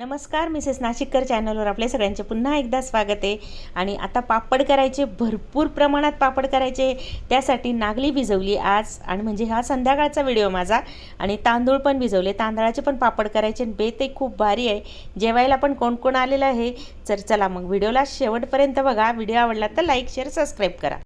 नमस्कार मिसेस नाशिककर चॅनलवर आपल्या सगळ्यांचे पुन्हा एकदा स्वागत आहे. आणि आता पापड करायचे भरपूर प्रमाणात पापड करायचे त्यासाठी नागली भिजवली आज. आणि म्हणजे हा संध्याकाळचा व्हिडिओ माझा. आणि तांदूळ पण भिजवले. तांदळाचे पण पापड करायचे आणि बेतही खूप भारी आहे. जेवायला पण कोण कोण आलेलं आहे? तर चला मग व्हिडिओला शेवटपर्यंत बघा. व्हिडिओ आवडला तर लाईक शेअर सबस्क्राईब करा.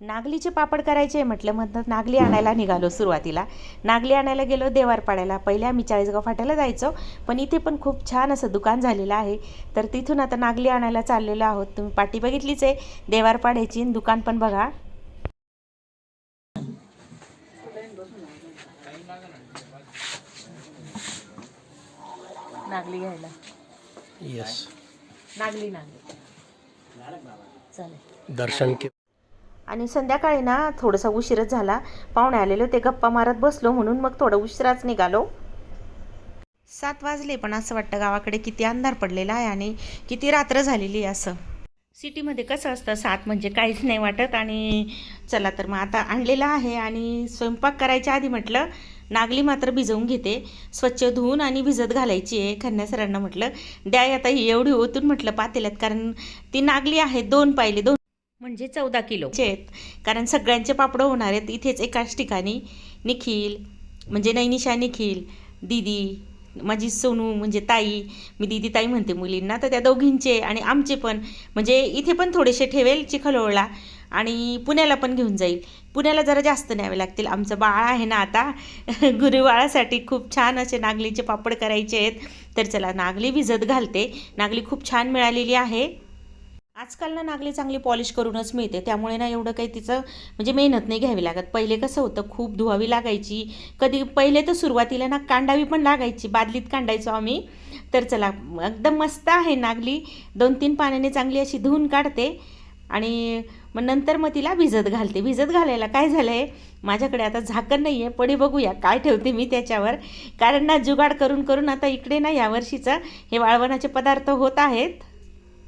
नागलीचे पापड करायचे म्हटलं म्हणतात नागली आणायला निघालो सुरुवातीला. नागली आणायला गेलो देवारपाड्याला पहिले आम्ही चाळीसगाव फाट्याला जायचो पण इथे पण खूप छान असं दुकान झालेलं आहे. तर तिथून आता नागली आणायला चाललेलो आहोत. तुम्ही पाटी बघितलीच आहे देवारपाड्याची दुकान पण बघा. नागली घ्यायला. नागली नागली. चालेल. दर्शन के आणि संध्याकाळी ना थोडासा उशीरच झाला. पाहुणे आलेले होते गप्पा मारत बसलो म्हणून मग थोडं उशिराच निघालो. सात वाजले पण असं वाटतं गावाकडे किती अंधार पडलेला आहे आणि किती रात्र झालेली आहे असं. सिटीमध्ये कसं असतं सात म्हणजे काहीच नाही वाटत आणि चला तर मग आता आणलेलं आहे आणि स्वयंपाक करायच्या आधी म्हटलं नागली मात्र भिजवून घेते. स्वच्छ धुवून आणि भिजत घालायची आहे खन्या सरांना म्हटलं. द्या आता ही एवढी ओतून म्हटलं पातेल्यात कारण ती नागली आहे दोन पाहिले दोन म्हणजे चौदा किलोचे आहेत कारण सगळ्यांचे पापडं होणार आहेत इथेच एकाच ठिकाणी. निखिल म्हणजे नैनिशा निखिल दीदी माझी सोनू म्हणजे ताई. मी दीदी ताई म्हणते मुलींना तर त्या दोघींचे आणि आमचे पण. म्हणजे इथे पण थोडेसे ठेवेल चिखलोळला आणि पुण्याला पण घेऊन जाईल. पुण्याला जरा जास्त न्यावे लागतील. आमचं बाळ आहे ना आता. गुरुबाळासाठी खूप छान असे नागलीचे पापड करायचे आहेत. तर चला नागली भिजत घालते. नागली खूप छान मिळालेली आहे. आजकाल ना नागली चांगली पॉलिश करूनच मिळते. त्यामुळे ना एवढं काही तिचं म्हणजे मेहनत नाही घ्यावी लागत. पहिले कसं होतं खूप धुवावी लागायची. कधी पहिले तर सुरुवातीला ना कांडावी पण लागायची. बादलीत कांडायचो आम्ही. तर चला एकदम मस्त आहे नागली. दोन तीन पाण्याने चांगली अशी धुवून काढते आणि मग नंतर मग तिला भिजत घालते. भिजत घालायला काय झालं आहे माझ्याकडे आता झाकण नाही आहे पडी बघूया. काय ठेवते मी त्याच्यावर? कारण ना जुगाड करून करून आता इकडे ना यावर्षीचं हे वाळवणाचे पदार्थ होत आहेत.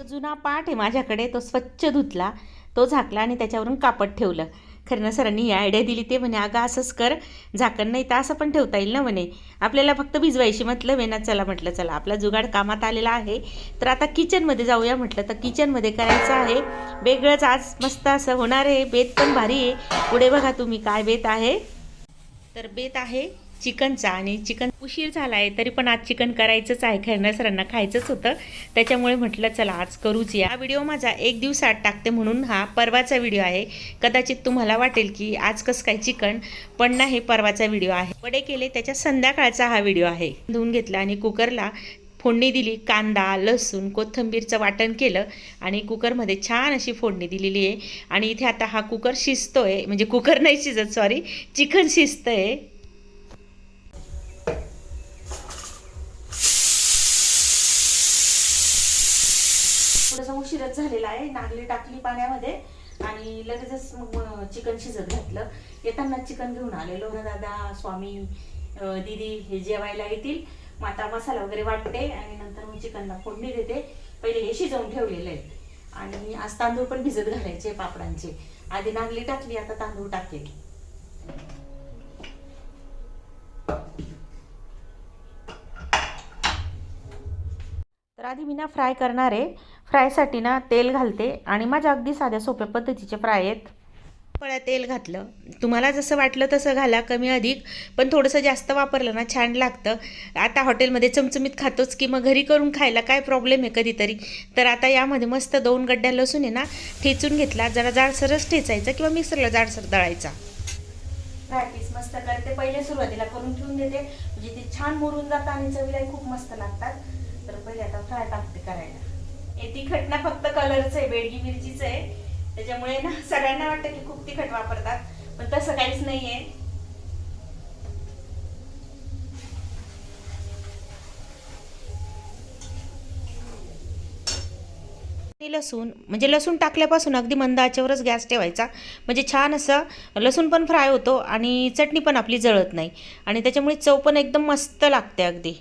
एक जुना पाठ आहे माझ्याकडे तो स्वच्छ धुतला तो झाकला आणि त्याच्यावरून कापड ठेवलं. खरं ना सरांनी ही आयडिया दिली ते म्हणे अगं असंच कर झाकण नाही तर असं पण ठेवता येईल ना म्हणे. आपल्याला फक्त भिजवायची म्हटलं वेना चला म्हटलं चला. आपला जुगाड कामात आलेला आहे. तर आता किचनमध्ये जाऊया म्हटलं. तर किचनमध्ये करायचं आहे. वेगळंच आज मस्त असं होणार आहे. बेत पण भारी आहे. पुढे बघा तुम्ही काय बेत आहे. तर बेत आहे. चिकनचा आणि चिकन उशीर झाला आहे तरी पण आज चिकन करायचंच आहे खैरना सरांना खायचंच होतं. त्याच्यामुळे म्हटलं चला आज करूच या. हा व्हिडिओ माझा एक दिवसात टाकते म्हणून हा परवाचा व्हिडिओ आहे. कदाचित तुम्हाला वाटेल की आज कसं काय चिकन पण ना हे परवाचा व्हिडिओ आहे. वडे केले त्याच्या संध्याकाळचा हा व्हिडिओ आहे. धुवून घेतला आणि कुकरला फोडणी दिली कांदा लसूण कोथिंबीरचं वाटण केलं आणि कुकरमध्ये छान अशी फोडणी दिलेली आहे. आणि इथे आता हा कुकर शिजतोय म्हणजे कुकर नाही शिजत सॉरी चिकन शिजतंय. शिरत झालेला आहे नागली टाकली पाण्यामध्ये आणि लगेचच मग चिकन शिजत घातलं. येताना चिकन घेऊन आले लोरा दादा स्वामी दीदी हे जेवायला येतील. मग आता मसाला वगैरे वाटते आणि नंतर मग चिकनला फोडणी देते. पहिले हे शिजवून ठेवलेलं आहे आणि आज तांदूळ पण भिजत घालायचे पापडांचे. आधी नागली टाकली आता तांदूळ टाकेल. तर आधी मी ना फ्राय करणार आहे. फ्रायसाठी ना तेल घालते आणि माझ्या अगदी साध्या सोप्या पद्धतीचे फ्राय आहेत. पळ्या तेल घातलं. तुम्हाला जसं वाटलं तसं घाला कमी अधिक पण थोडंसं जास्त वापरलं ना छान लागतं. आता हॉटेलमध्ये चमचमीत खातोच की मग घरी करून खायला काय प्रॉब्लेम आहे कधीतरी? तर आता यामध्ये मस्त दोन गड्ड्या लसूण आहे ना ठेचून घेतला. जरा जाडसरच ठेचायचा किंवा मिक्सरला जाडसर दळायचा. पीस मस्त करते. पहिले सुरुवातीला करून ठेवून देते. म्हणजे ते छान मुरून जातं आणि चवीलाही खूप मस्त लागतात. तर पहिले आता फ्राय टाकते करायला. हे तिखट ना फक्त कलरचं आहे बेडगी मिरचीचं आहे. त्याच्यामुळे ना सगळ्यांना वाटतं की खूप तिखट वापरतात पण तसं काहीच नाहीये. लसूण म्हणजे लसूण टाकल्यापासून अगदी मंद आचेवरच गॅस ठेवायचा. म्हणजे छान असं लसूण पण फ्राय होतो आणि चटणी पण आपली जळत नाही. आणि त्याच्यामुळे चव पण एकदम मस्त लागते अगदी.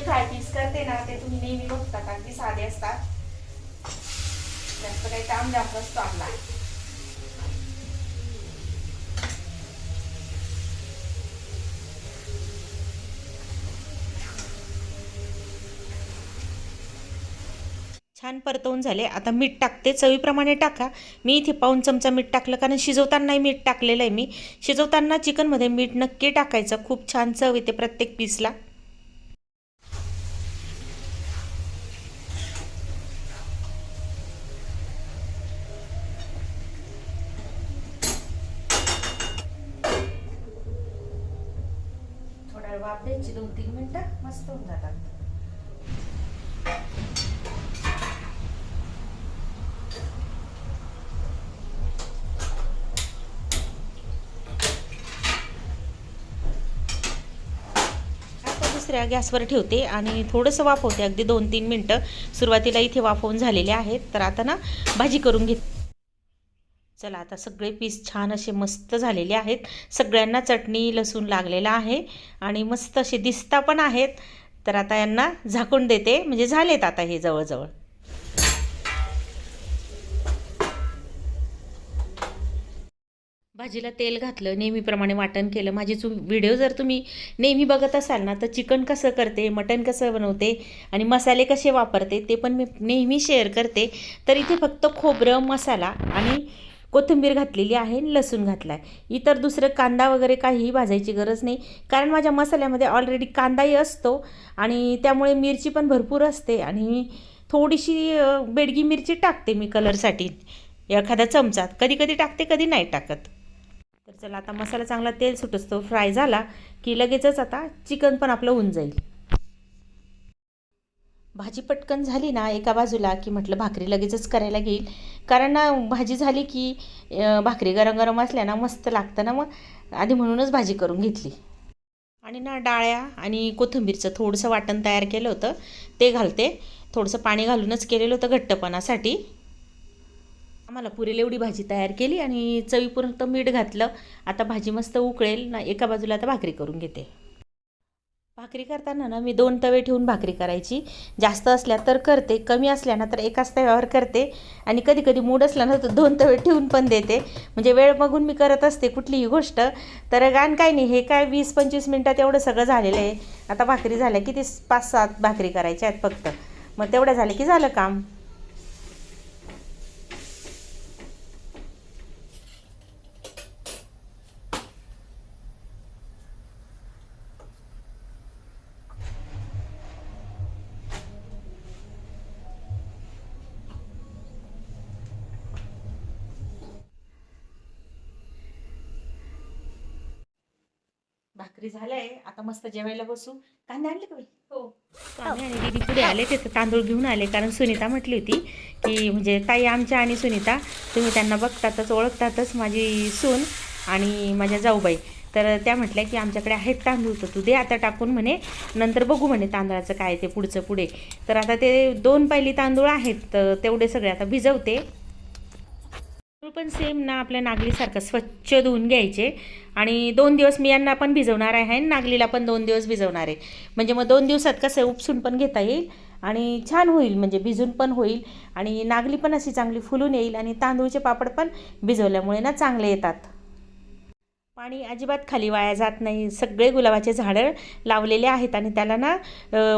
जे फ्राय पीस करते ना ते तुम्ही नेहमी बघता अगदी साधे असतात. जास्त काही ताम जास्त असतो आपला छान परतवून झाले. आता मीठ टाकते. चवीप्रमाणे टाका. मी इथे पाऊन चमचा मीठ टाकलं कारण शिजवतानाही मीठ टाकलेलं आहे मी. शिजवताना चिकनमध्ये मीठ नक्की टाकायचं. खूप छान चव येते प्रत्येक पीसला थोडा दोन तीन मिनटं मस्त होऊन जातात. आता दुसऱ्या गॅसवर ठेवते आणि थोडंसं वाफवते अगदी दोन तीन मिनटं. सुरुवातीला इथे वाफवून झालेले आहेत. तर आता ना भाजी करून घेत. चला आता सगळे पीस छान असे मस्त झालेले आहेत. सगळ्यांना चटणी लसूण लागलेला आहे आणि मस्त असे दिसता पण आहेत. तर आता यांना झाकून देते. म्हणजे झालेत आता हे जवळजवळ. भाजीला तेल घातलं नेहमीप्रमाणे वाटण केलं. माझी चू व्हिडिओ जर तुम्ही नेहमी बघत असाल ना तर चिकन कसं करते मटण कसं बनवते आणि मसाले कसे वापरते ते पण मी नेहमी शेअर करते. तर इथे फक्त खोबरं मसाला आणि कोथिंबीर घातलेली आहे लसूण घातला आहे इतर दुसरं कांदा वगैरे काहीही भाजायची गरज नाही. कारण माझ्या मसाल्यामध्ये ऑलरेडी कांदाही असतो आणि त्यामुळे मिरची पण भरपूर असते आणि थोडीशी बेडगी मिरची टाकते मी कलरसाठी. एखादा चमचा कधी कधी टाकते कधी नाही टाकत. तर चला आता मसाला चांगला तेल सुटसतो. फ्राय झाला की लगेचच आता चिकन पण आपलं होऊन जाईल. भाजी पटकन झाली ना एका बाजूला की म्हटलं भाकरी लगेचच करायला घेईल. कारण ना भाजी झाली की भाकरी गरम गरम असल्या ना मस्त लागतं ना मग. आधी म्हणूनच भाजी करून घेतली. आणि ना डाळ्या आणि कोथिंबीरचं थोडंसं वाटण तयार केलं होतं. ते घालते. थोडंसं पाणी घालूनच केलेलं होतं घट्टपणासाठी. आम्हाला पुरेल एवढी भाजी तयार केली आणि चवीपुरतं मीठ घातलं. आता भाजी मस्त उकळेल. ना एका बाजूला आता भाकरी करून घेते. भाकरी करताना ना मी दोन तवे ठेवून भाकरी करायची. जास्त असल्या तर करते कमी असल्या ना तर एकाच तव्यावर करते. आणि कधी कधी मूड असला ना तर दोन तवे ठेवून पण देते. म्हणजे वेळ बघून मी करत असते कुठलीही गोष्ट. तर गाण काय नाही हे काय वीस पंचवीस मिनटात एवढं सगळं झालेलं आहे. आता भाकरी झाल्या किती पाच सात भाकरी करायच्या आहेत फक्त. मग तेवढ्या झालं की झालं काम. भाकरी झालंय. आता मस्त जेवायला बसू. कांदे आणले का बाई? हो. कांदे आणि दीदी पुढे आले ते तांदूळ घेऊन आले. कारण सुनीता म्हटली होती की म्हणजे ताई आमच्या आणि सुनीता तुम्ही त्यांना बघतातच ओळखतातच माझी सून आणि माझ्या जाऊबाई. तर त्या म्हटल्या की आमच्याकडे आहेत तांदूळ तर तू दे आता टाकून म्हणे. नंतर बघू म्हणे तांदळाचं काय ते पुढचं पुढे. तर आता ते दोन पहिली तांदूळ आहेत तर तेवढे सगळे आता भिजवते. पण सेम ना आपल्या नागलीसारखं स्वच्छ धुवून घ्यायचे. आणि दोन दिवस मी यांना पण भिजवणार आहे आणि नागलीला पण दोन दिवस भिजवणार आहे. म्हणजे मग दोन दिवसात कसं उपसून पण घेता येईल आणि छान होईल म्हणजे भिजून पण होईल आणि नागली पण अशी चांगली फुलून येईल आणि तांदूळचे पापड पण भिजवल्यामुळे ना चांगले येतात. पाणी अजिबात खाली वाया जात नाही. सगळे गुलाबाचे झाडं लावलेले आहेत आणि त्याला ना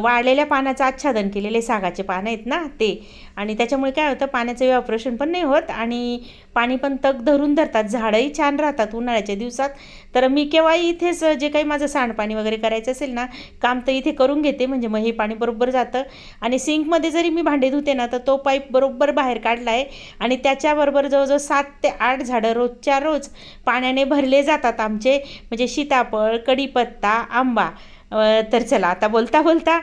वाळलेल्या पानाचं आच्छादन केलेले सागाचे पानं आहेत ना ते. आणि त्याच्यामुळे काय होतं पाण्याचं ऑपरेशन पण नाही होत आणि पाणी पण तग धरून धरतात. झाडंही छान राहतात उन्हाळ्याच्या दिवसात. तर मी केव्हाही इथेच जे काही माझं सांडपाणी वगैरे करायचं असेल ना काम तर इथे करून घेते म्हणजे मग हे पाणी बरोबर जातं. आणि सिंकमध्ये जरी मी भांडे धुते ना तर तो पाईप बरोबर बाहेर काढला आहे आणि त्याच्याबरोबर जवळजवळ सात ते आठ झाडं रोजच्या रोज पाण्याने भरले जातात आमचे. म्हणजे सीताफळ कढीपत्ता आंबा. तर चला आता बोलता बोलता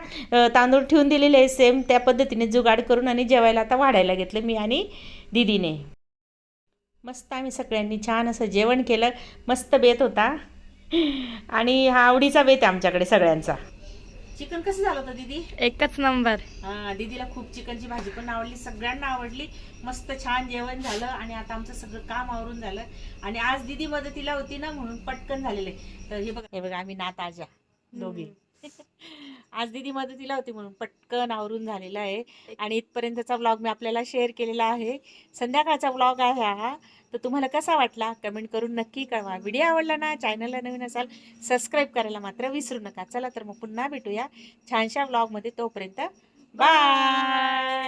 तांदूळ ठेवून दिलेले आहे सेम त्या पद्धतीने जुगाड करून आणि जेवायला आता वाढायला घेतलं मी आणि दीदीने. मस्त आम्ही सगळ्यांनी छान असं जेवण केलं. मस्त बेत होता. आणि हा आवडीचा बेत आहे आमच्याकडे सगळ्यांचा. चिकन कसं झालं होतं दीदी? एकच नंबर. हा, दीदीला खूप चिकनची भाजी पण आवडली सगळ्यांना आवडली. मस्त छान जेवण झालं आणि आता आमचं सगळं काम आवरून झालं. आणि आज दीदी मदतीला होती ना म्हणून पटकन झालेलं तर हे बघा हे बघा आम्ही नात आजा दोघी. आज दिदी मदतीला होती म्हणून पटकन आवरून झालेला आहे. आणि इथपर्यंतचा व्लॉग मी आपल्याला शेअर केलेला आहे. संध्याकाळचा व्लॉग आहे हा. तर तुम्हाला कसा वाटला? कमेंट करून नक्की कळवा. व्हिडिओ आवडला ना चॅनलला नवीन असाल सबस्क्राईब करायला मात्र विसरू नका. चला तर मग पुन्हा भेटूया छानशा व्लॉगमध्ये तोपर्यंत. बाय